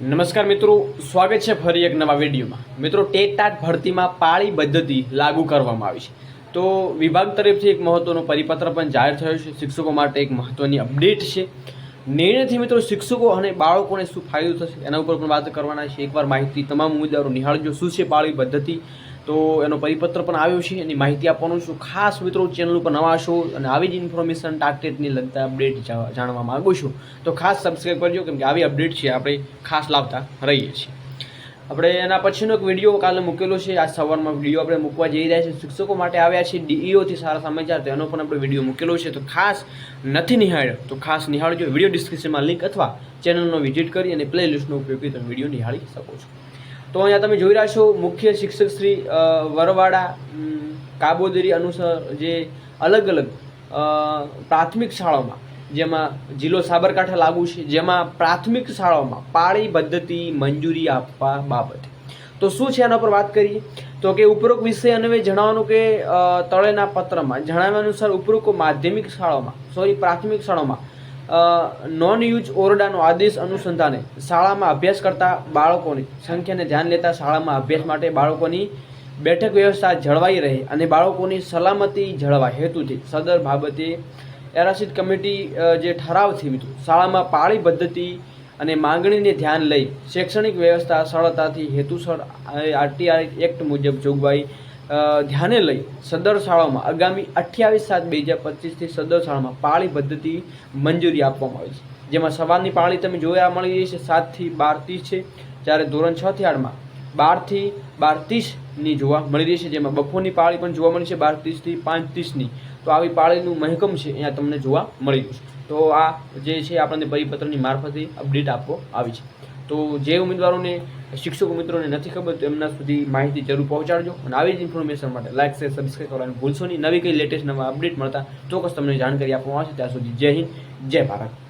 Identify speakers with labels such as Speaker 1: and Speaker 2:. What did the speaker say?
Speaker 1: નમસ્કાર મિત્રો, સ્વાગત છે ફરી એક નવા વિડીયોમાં. મિત્રો ટેટ ટાટ ભરતીમાં પાળી પદ્ધતિ લાગુ કરવામાં આવી છે. તો વિભાગ તરફથી એક મહત્વનો પરિપત્ર પણ જાહેર થયો છે. શિક્ષકો માટે એક મહત્વની અપડેટ છે. નિર્ણયથી મિત્રો, શિક્ષકો અને બાળકોને શું ફાયદો થશે એના ઉપર પણ વાત કરવાના છે. એકવાર માહિતી તમામ ઉમેદવારો નિહાળજો. શું છે પાળી પદ્ધતિ? તો એનો પરિપત્ર પણ આવ્યો છે, એની માહિતી આપવાનું છું. ખાસ મિત્રો ચેનલ ઉપર નવા છો અને આવી જ ઇન્ફોર્મેશન ટાર્ગેટની લગતા અપડેટ જાણવા માગું છું, તો ખાસ સબસ્ક્રાઈબ કરજો, કેમ કે આવી અપડેટ છે, આપણે ખાસ લાવતા રહીએ છીએ. આપણે એના પછીનો એક વીડિયો કાલે મૂકેલો છે, આજ સવારમાં વીડિયો આપણે મૂકવા જઈ રહ્યા છે શિક્ષકો માટે આવ્યા છે ડીઈઓથી સારા સમાચાર, તો એનો પણ આપણે વીડિયો મૂકેલો છે. તો ખાસ નથી નિહાળ્યો, તો ખાસ નિહાળજો. વીડિયો ડિસ્ક્રિપ્શનમાં લિંક અથવા ચેનલનો વિઝિટ કરી અને પ્લે લિસ્ટનો ઉપયોગ કરી તમે વીડિયો નિહાળી શકો છો. તો અહીંયા તમે જોઈ રહ્યા છો મુખ્ય શિક્ષક શ્રી વરવાડા કાબોદરી અનુસાર જે અલગ અલગ પ્રાથમિક શાળાઓમાં, જેમાં જિલ્લો સાબરકાંઠા લાગુ છે, જેમાં પ્રાથમિક શાળાઓમાં પાળી પદ્ધતિ મંજૂરી આપવા બાબતે. તો શું છે એના પર વાત કરીએ? તો કે ઉપરોક્ત વિષય અન્વયે જણાવવાનું કે તળેના પત્રમાં જણાવ્યા અનુસાર ઉપરોક્ત માધ્યમિક શાળાઓમાં સોરી પ્રાથમિક શાળાઓમાં નોન યુઝ ઓરડાનો આદેશ અનુસંધાને શાળામાં અભ્યાસ કરતા બાળકોની સંખ્યાને ધ્યાન લેતા શાળામાં અભ્યાસ માટે બાળકોની બેઠક વ્યવસ્થા જળવાઈ રહે અને બાળકોની સલામતી જળવાય. હેતુથી સદર બાબતે એરાસિત કમિટી જે ઠરાવ થયું શાળામાં પાળી પદ્ધતિ અને માંગણીને ધ્યાન લઈ શૈક્ષણિક વ્યવસ્થા સરળતાથી હેતુસર આરટીઆઈ એક્ટ મુજબ જોગવાઈ ધ્યાને લઈ સદર શાળાઓમાં આગામી અઠ્યાવીસ સાત બે હજાર પચીસથી સદર શાળામાં પાળી પદ્ધતિ મંજૂરી આપવામાં આવી છે. જેમાં સવારની પાળી તમે જોયા મળી રહી છે, સાતથી બાર ત્રીસ છે, જ્યારે ધોરણ છ થી આઠમાં બારથી બાર ત્રીસની જોવા મળી રહી છે, જેમાં બપોરની પાળી પણ જોવા મળી છે બાર ત્રીસથી પાંચ ત્રીસની તો આવી પાળીનું મહેકમ છે, અહીંયા તમને જોવા મળી રહ્યું છે. તો આ જે છે, આપણને પરિપત્રની મારફતે અપડેટ આપવો આવી છે. તો જે ઉમેદવારોને શિક્ષકો મિત્રોને નથી ખબર તો એમના સુધી માહિતી જરૂર પહોંચાડજો અને આવી જ ઇન્ફોર્મેશન માટે લાઇક શેર સબસ્ક્રાઈબ કરવાનું ભૂલશો નહીં. નવી કઈ લેટેસ્ટ નવા અપડેટ મળતા ચોક્કસ તમને જાણકારી આપવામાં આવશે. ત્યાં સુધી જય હિન્દ, જય ભારત.